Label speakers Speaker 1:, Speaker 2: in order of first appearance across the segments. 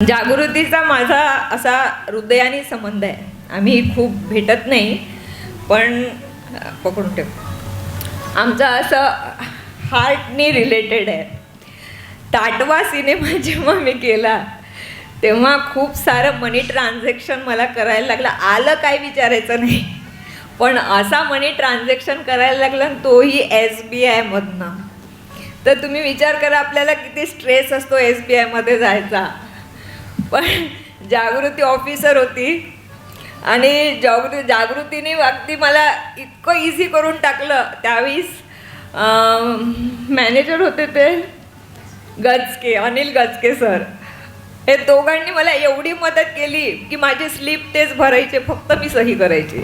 Speaker 1: जागृतीचा माझा असा हृदयाने संबंध आहे. आम्ही खूप भेटत नाही पण पकडून ठेव. आमचं असं हार्टनी रिलेटेड आहे. ताटवा सिनेमा जेव्हा मी केला तेव्हा खूप सारं मनी ट्रान्झॅक्शन मला करायला लागलं. आलं काय विचारायचं नाही. पण असा मनी ट्रान्झॅक्शन करायला लागला आणि तोही एस बी आयमधनं तर तुम्ही विचार करा आपल्याला किती स्ट्रेस असतो एस बी आयमध्ये जायचा. पण जागृती ऑफिसर होती. आणि जागृती जागृतीने अगदी मला इतकं इझी करून टाकलं त्यावेळीस. मॅनेजर होते ते गजके अनिल गजके सर हे दोघांनी मला एवढी मदत केली की माझी स्लीप तेच भरायचे फक्त मी सही करायची.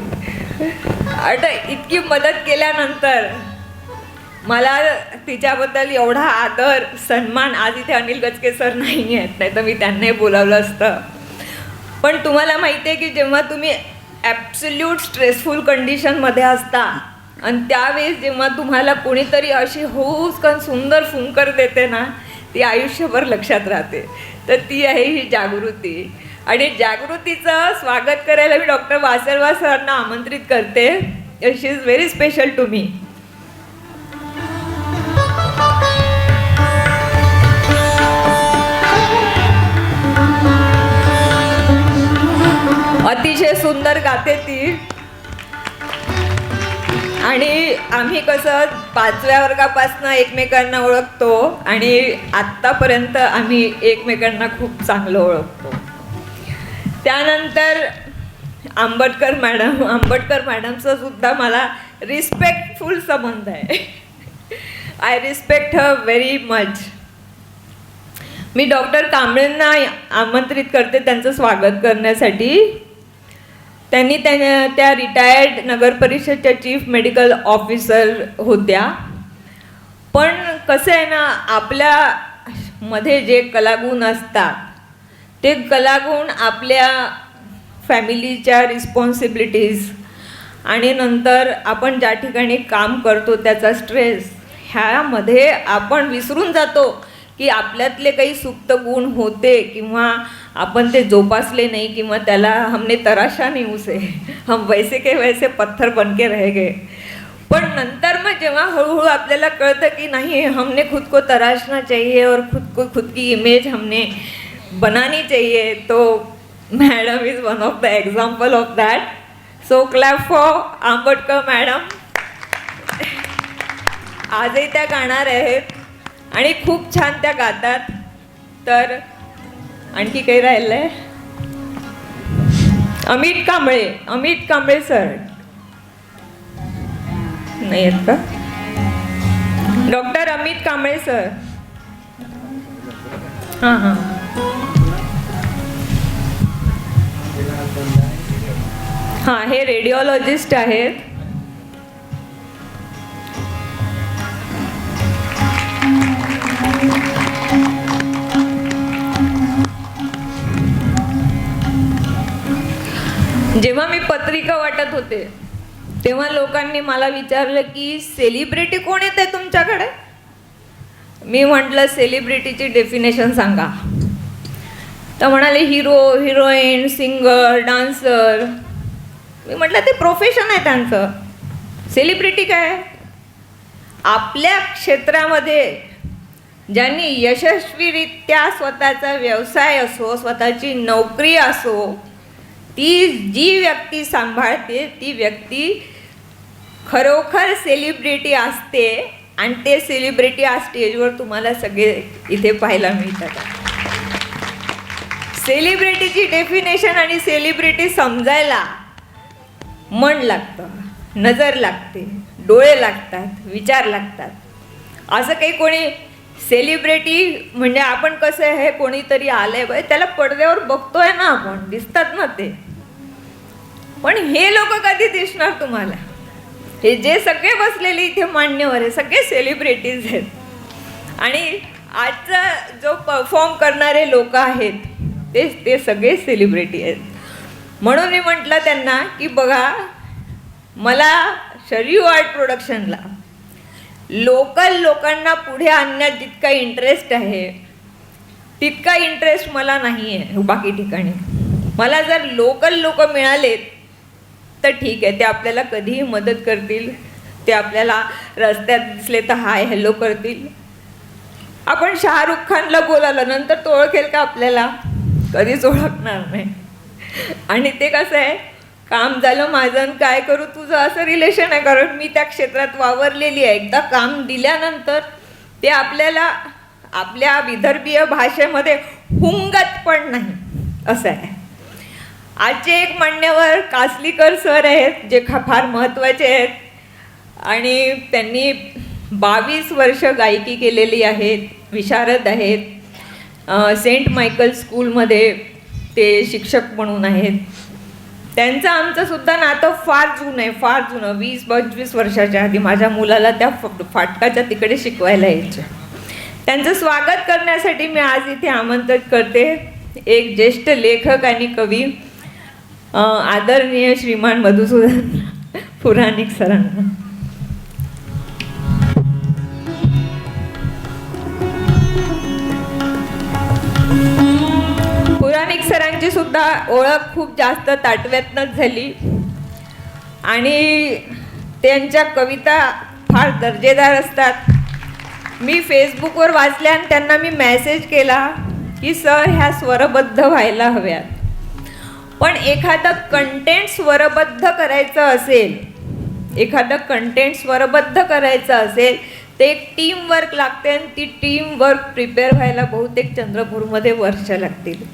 Speaker 1: आता इतकी मदत केल्यानंतर मला तिच्याबद्दल एवढा आदर सन्मान आज इथे अनिल गचके सर नाही आहेत नाही तर मी त्यांनाही बोलावलं असतं. पण तुम्हाला माहिती आहे की जेव्हा तुम्ही ॲब्सल्यूट स्ट्रेसफुल कंडिशनमध्ये असता आणि त्यावेळेस जेव्हा तुम्हाला कोणीतरी अशी होऊसकन सुंदर फुंकर देते ना ती आयुष्यभर लक्षात राहते. तर ती आहे ही जागृती. आणि जागृतीचं स्वागत करायला मी डॉक्टर वासरवा सरांना आमंत्रित करते. She is very special to me सुंदर गाते ती. आणि आम्ही कसं पाचव्या वर्गापासून एकमेकांना ओळखतो आणि आत्तापर्यंत आम्ही एकमेकांना खूप चांगलं ओळखतो. त्यानंतर आंबटकर मॅडम आंबटकर मॅडमचा सुद्धा मला रिस्पेक्टफुल संबंध आहे. I respect her very much me doctor कांबळेंना आमंत्रित करते त्यांचं स्वागत करण्यासाठी. त्यांनी त्या त्या रिटायर्ड नगर परिषदच्या चीफ मेडिकल ऑफिसर होत्या. पण कसं आहे ना आपल्या मध्ये जे कलागुण असतात ते कलागुण आपल्या फॅमिलीच्या रिस्पॉन्सिबिलिटीज आणि नंतर आपण ज्या ठिकाणी काम करतो त्याचा स्ट्रेस ह्यामध्ये आपण विसरून जातो की आपल्यातले काही सुप्त गुण होते किंवा आपण ते जोपासले नाही किंवा त्याला हमने तराशा नाही उसे. हम वैसे के वैसे पत्थर बन के रह गए. पण नंतर मग जेव्हा हळूहळू आपल्याला कळतं की नाही हमने खुद को तराशना चाहिए और खुद को खुद की इमेज हमने बनानी चाहिए तो madam is one of the example of that so clap for Ambatkar madam आजही त्या गाणार आहेत आणि खूप छान त्या गातात. तर आणखी काही राहिलंय? अमित कांबळे अमित कांबळे सर. नाही आहेत का? Doctor Amit Kamble sir. हां हां. हां हे रेडिओलॉजिस्ट आहेत. जेव्हा मी पत्रिका वाटत होते तेव्हा लोकांनी मला विचारलं की सेलिब्रिटी कोण येत आहे तुमच्याकडे? मी म्हटलं सेलिब्रिटीची डेफिनेशन सांगा. तर म्हणाले हिरो हिरोईन सिंगर डान्सर मी म्हटलं ते प्रोफेशन आहे त्यांचं. सेलिब्रिटी काय आपल्या क्षेत्रामध्ये ज्यांनी यशस्वीरित्या स्वतःचा व्यवसाय असो स्वतःची नोकरी असो ती जी व्यक्ती सांभाळते ती व्यक्ती खरोखर सेलिब्रिटी असते आणि ते सेलिब्रिटी आज स्टेजवर तुम्हाला सगळे इथे पाहायला मिळतात. सेलिब्रिटीची डेफिनेशन आणि सेलिब्रिटी समजायला मन लागतं नजर लागते डोळे लागतात विचार लागतात. असं काही कोणी सेलिब्रिटी म्हणजे आपण कसं आहे कोणीतरी आलंय बाय त्याला पडद्यावर बघतोय ना आपण दिसतात ना ते. पण हे लोक कधी दिसणार तुम्हाला? हे जे सगळे बसलेले इथे मान्यवर आहे सगळे सेलिब्रिटीज आहेत. आणि आजचा जो परफॉर्म करणारे लोक आहेत ते ते सगळे सेलिब्रिटी आहेत. म्हणून मी म्हटलं त्यांना की बघा मला शरीर आर्ट प्रोडक्शनला लोकल लोकांना पुढे आणण्यात जितका इंटरेस्ट आहे तितका इंटरेस्ट मला नाही आहे बाकी ठिकाणी. मला जर लोकल लोक मिळालेत तर ठीक आहे ते आपल्याला कधीही मदत करतील. ते आपल्याला रस्त्यात दिसले तर हाय हॅलो करतील. आपण शाहरुख खानला बोलावलं नंतर तो ओळखेल का आपल्याला? कधीच ओळखणार नाही. आणि ते कसं आहे काम झालं माझं आणि काय करू तुझं असं रिलेशन आहे कारण मी त्या क्षेत्रात वावरलेली आहे. एकदा काम दिल्यानंतर ते आपल्याला आपल्या विदर्भीय भाषेमध्ये हुंगत पण नाही. असं आहे. आजचे एक मान्यवर कासलीकर सर आहेत जे खा फार महत्त्वाचे आहेत. आणि त्यांनी बावीस वर्ष गायकी केलेली आहेत विशारद आहेत. सेंट मायकल स्कूलमध्ये ते शिक्षक म्हणून आहेत. त्यांचं आमचंसुद्धा नातं फार जुनं आहे फार जुनं. वीस पंचवीस वर्षाच्या आधी माझ्या मुलाला त्या फ- फाटकाच्या तिकडे शिकवायला यायच्या. त्यांचं स्वागत करण्यासाठी मी आज इथे आमंत्रित करते. एक ज्येष्ठ लेखक आणि कवी आदरणीय श्रीमान मधुसूदन पुराणिक सरांना. पुराणिक सरांची सुद्धा ओळख खूप जास्त ताटव्यातनंच झाली. आणि त्यांच्या कविता फार दर्जेदार असतात. मी फेसबुकवर वाचल्या आणि त्यांना मी मेसेज केला की सर ह्या स्वरबद्ध व्हायला हव्यात. पण एखादं कंटेंट स्वरबद्ध करायचं असेल एखादं कंटेंट स्वरबद्ध करायचं असेल ते एक टीम वर्क लागते आणि ती टीम वर्क प्रिपेअर व्हायला बहुतेक चंद्रपूरमध्ये वर्ष लागतील.